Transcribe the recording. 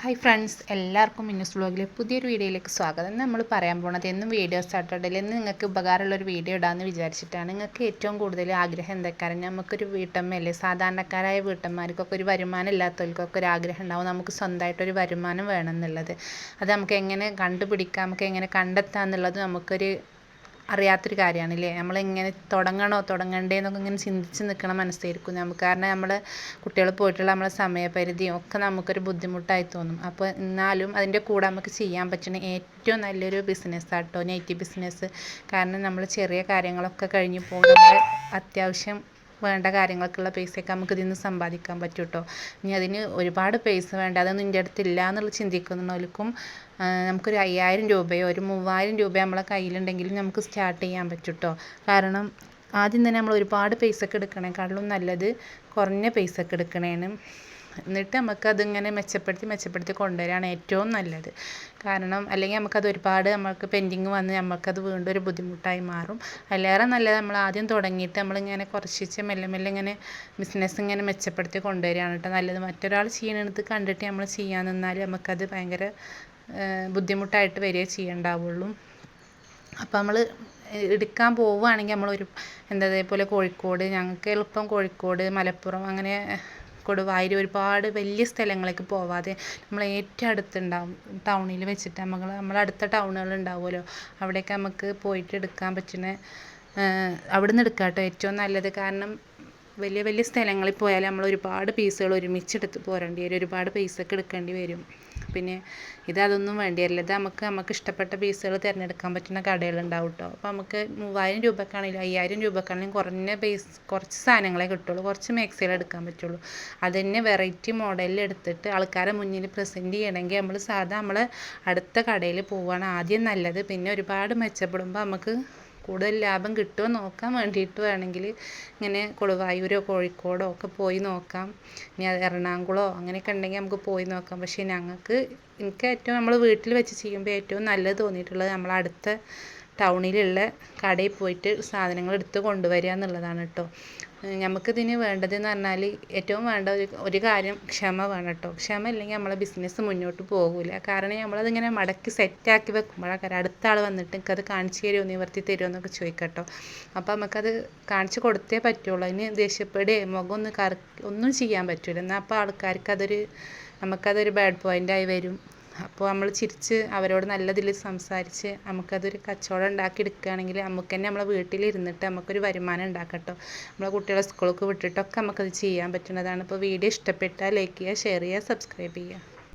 Hi friends എല്ലാവർക്കും മിന്നസ് വ്ളോഗിലെ പുതിയൊരു വീഡിയോയിലേക്ക് സ്വാഗതം. നമ്മൾ പറയാൻ പോണത് എന്നും വീഡിയോ സ്റ്റാർട്ടഡിൽ എന്ന് നിങ്ങൾക്ക് ഉപകാരമുള്ള ഒരു വീഡിയോ ഇടാമെന്ന് വിചാരിച്ചിട്ടാണ്. നിങ്ങൾക്ക് ഏറ്റവും കൂടുതൽ ആഗ്രഹം എന്തൊക്കെയാണ് നമുക്കൊരു വീട്ടമ്മയല്ലേ? സാധാരണക്കാരായ വീട്ടമ്മമാർക്കൊക്കെ ഒരു വരുമാനം ഇല്ലാത്തവർക്കൊക്കെ ഒരു ആഗ്രഹം ഉണ്ടാവും. നമുക്ക് സ്വന്തമായിട്ടൊരു വരുമാനം വേണം എന്നുള്ളത്. അത് നമുക്ക് എങ്ങനെ കണ്ടുപിടിക്കാം? നമുക്ക് എങ്ങനെ കണ്ടെത്താം എന്നുള്ളത് നമുക്കൊരു അറിയാത്തൊരു കാര്യമാണ് നമ്മളെങ്ങനെ തുടങ്ങണോ തുടങ്ങണ്ടേ എന്നൊക്കെ ഇങ്ങനെ ചിന്തിച്ച് നിൽക്കണ മനസ്സായിരിക്കും. നമുക്ക് കാരണം നമ്മൾ കുട്ടികൾ പോയിട്ടുള്ള നമ്മളെ സമയപരിധിയും ഒക്കെ നമുക്കൊരു ബുദ്ധിമുട്ടായി തോന്നും. അപ്പോൾ എന്നാലും അതിന്റെ കൂടെ നമുക്ക് ചെയ്യാൻ പറ്റുന്ന ഏറ്റവും നല്ലൊരു ബിസിനസ് ആട്ടോ നെറ്റ് ബിസിനസ് കാരണം നമ്മൾ ചെറിയ കാര്യങ്ങളൊക്കെ കഴിഞ്ഞ് പോകുമ്പോൾ അത്യാവശ്യം വേണ്ട കാര്യങ്ങൾക്കുള്ള പൈസയൊക്കെ നമുക്ക് ഇതിൽ നിന്ന് സമ്പാദിക്കാൻ പറ്റും കേട്ടോ ഇനി അതിന് ഒരുപാട് പൈസ വേണ്ട. അതൊന്നും എന്റെ അടുത്തില്ല എന്നുള്ള ചിന്തിക്കുന്നവർക്കും നമുക്കൊരു അയ്യായിരം രൂപയോ ഒരു മൂവായിരം രൂപയോ നമ്മളെ കയ്യിലുണ്ടെങ്കിൽ നമുക്ക് സ്റ്റാർട്ട് ചെയ്യാൻ പറ്റും കേട്ടോ കാരണം ആദ്യം തന്നെ നമ്മൾ ഒരുപാട് പൈസക്ക് എടുക്കണേക്കാളും നല്ലത് കുറഞ്ഞ പൈസക്ക് എടുക്കണേനും എന്നിട്ട് നമുക്കതിങ്ങനെ മെച്ചപ്പെടുത്തി മെച്ചപ്പെടുത്തി കൊണ്ടുവരികയാണ് ഏറ്റവും നല്ലത്. കാരണം അല്ലെങ്കിൽ നമുക്കത് ഒരുപാട് നമുക്ക് പെൻഡിങ് വന്ന് നമുക്കത് വീണ്ടും ഒരു ബുദ്ധിമുട്ടായി മാറും. അതിലേറെ നല്ലത് നമ്മൾ ആദ്യം തുടങ്ങിയിട്ട് നമ്മളിങ്ങനെ കുറച്ചിച്ച് മെല്ലെ മെല്ലെ ഇങ്ങനെ ബിസിനസ് ഇങ്ങനെ മെച്ചപ്പെടുത്തി കൊണ്ടുവരികയാണ് കേട്ടോ നല്ലത്. മറ്റൊരാൾ ചെയ്യണത് കണ്ടിട്ട് നമ്മൾ ചെയ്യാൻ നിന്നാൽ നമുക്കത് ഭയങ്കര ബുദ്ധിമുട്ടായിട്ട് വരികയേ ചെയ്യണ്ടാവുള്ളൂ. അപ്പോൾ നമ്മൾ എടുക്കാൻ പോവുകയാണെങ്കിൽ നമ്മളൊരു എന്താ ഇതേപോലെ കോഴിക്കോട് ഞങ്ങൾക്ക് എളുപ്പം കോഴിക്കോട് മലപ്പുറം അങ്ങനെ കൊടുവായൂർ ഒരുപാട് വലിയ സ്ഥലങ്ങളിലേക്ക് പോവാതെ നമ്മൾ ഏറ്റവും അടുത്തുണ്ടാവും ടൗണിൽ വെച്ചിട്ട് നമ്മൾ നമ്മളെ അടുത്ത ടൗണുകൾ ഉണ്ടാവുമല്ലോ. അവിടെയൊക്കെ നമുക്ക് പോയിട്ട് എടുക്കാൻ പറ്റുന്ന അവിടെ നിന്ന് എടുക്കാം കേട്ടോ ഏറ്റവും നല്ലത്. കാരണം വലിയ വലിയ സ്ഥലങ്ങളിൽ പോയാൽ നമ്മൾ ഒരുപാട് പീസുകൾ ഒരുമിച്ച് എടുത്ത് പോരേണ്ടി വരും. ഒരുപാട് പൈസക്ക് എടുക്കേണ്ടി വരും. പിന്നെ ഇത് അതൊന്നും വേണ്ടിയല്ല ഇത് നമുക്ക് നമുക്ക് ഇഷ്ടപ്പെട്ട പീസുകൾ തിരഞ്ഞെടുക്കാൻ പറ്റുന്ന കടകളുണ്ടാവും കേട്ടോ അപ്പോൾ നമുക്ക് മൂവായിരം രൂപക്കാണെങ്കിലും അയ്യായിരം രൂപക്കാണെങ്കിലും കുറഞ്ഞ പൈസ കുറച്ച് സാധനങ്ങളെ കിട്ടുള്ളൂ. കുറച്ച് മാക്സികൾ എടുക്കാൻ പറ്റുള്ളൂ. അത് തന്നെ വെറൈറ്റി മോഡലിൽ എടുത്തിട്ട് ആൾക്കാരെ മുന്നിൽ പ്രസന്റ് ചെയ്യണമെങ്കിൽ നമ്മൾ സാധാ നമ്മൾ അടുത്ത കടയിൽ പോവുകയാണ് ആദ്യം നല്ലത്. പിന്നെ ഒരുപാട് മെച്ചപ്പെടുമ്പോൾ നമുക്ക് കൂടുതൽ ലാഭം കിട്ടുമോ നോക്കാൻ വേണ്ടിയിട്ട് വേണമെങ്കിൽ ഇങ്ങനെ കൊടുവായൂരോ കോഴിക്കോടോ ഒക്കെ പോയി നോക്കാം. ഇനി എറണാകുളമോ അങ്ങനെയൊക്കെ ഉണ്ടെങ്കിൽ നമുക്ക് പോയി നോക്കാം. പക്ഷേ ഞങ്ങൾക്ക് എനിക്ക് ഏറ്റവും നമ്മൾ വീട്ടിൽ വെച്ച് ചെയ്യുമ്പോൾ ഏറ്റവും നല്ലത് തോന്നിയിട്ടുള്ളത് നമ്മളടുത്ത ടൗണിലുള്ള കടയിൽ പോയിട്ട് സാധനങ്ങൾ എടുത്ത് കൊണ്ടുവരിക എന്നുള്ളതാണ് കേട്ടോ. നമുക്കിതിന് വേണ്ടതെന്ന് പറഞ്ഞാൽ ഏറ്റവും വേണ്ട ഒരു ഒരു കാര്യം ക്ഷമ വേണം കേട്ടോ. ക്ഷമ ഇല്ലെങ്കിൽ നമ്മളെ ബിസിനസ് മുന്നോട്ട് പോകില്ല കാരണം നമ്മളതിങ്ങനെ മടക്കി സെറ്റാക്കി വെക്കുമ്പോഴാണ് അടുത്ത ആൾ വന്നിട്ട് എനിക്കത് കാണിച്ചു തരുമോ നിവർത്തി തരുമോ എന്നൊക്കെ ചോദിക്കട്ടോ. കേട്ടോ അപ്പോൾ നമുക്കത് കാണിച്ചു കൊടുത്തേ പറ്റുള്ളൂ. അതിന് ദേഷ്യപ്പെടുകയോ മുഖം ഒന്ന് കറ ഒന്നും ചെയ്യാൻ പറ്റില്ല എന്നാൽ അപ്പോൾ ആൾക്കാർക്ക് അതൊരു നമുക്കതൊരു ബാഡ് പോയിന്റായി വരും. അപ്പോൾ നമ്മൾ ചിരിച്ച് അവരോട് നല്ലതിൽ സംസാരിച്ച് നമുക്കതൊരു കച്ചവടം ഉണ്ടാക്കി എടുക്കുകയാണെങ്കിൽ നമുക്ക് തന്നെ നമ്മളെ വീട്ടിലിരുന്നിട്ട് നമുക്കൊരു വരുമാനം ഉണ്ടാക്കട്ടോ. നമ്മളെ കുട്ടികളെ സ്കൂളിലേക്ക് വിട്ടിട്ടൊക്കെ നമുക്കത് ചെയ്യാൻ പറ്റുന്നതാണ്. അപ്പോൾ വീഡിയോ ഇഷ്ടപ്പെട്ടാൽ ലൈക്ക് ചെയ്യുക ഷെയർ ചെയ്യുക സബ്സ്ക്രൈബ് ചെയ്യുക.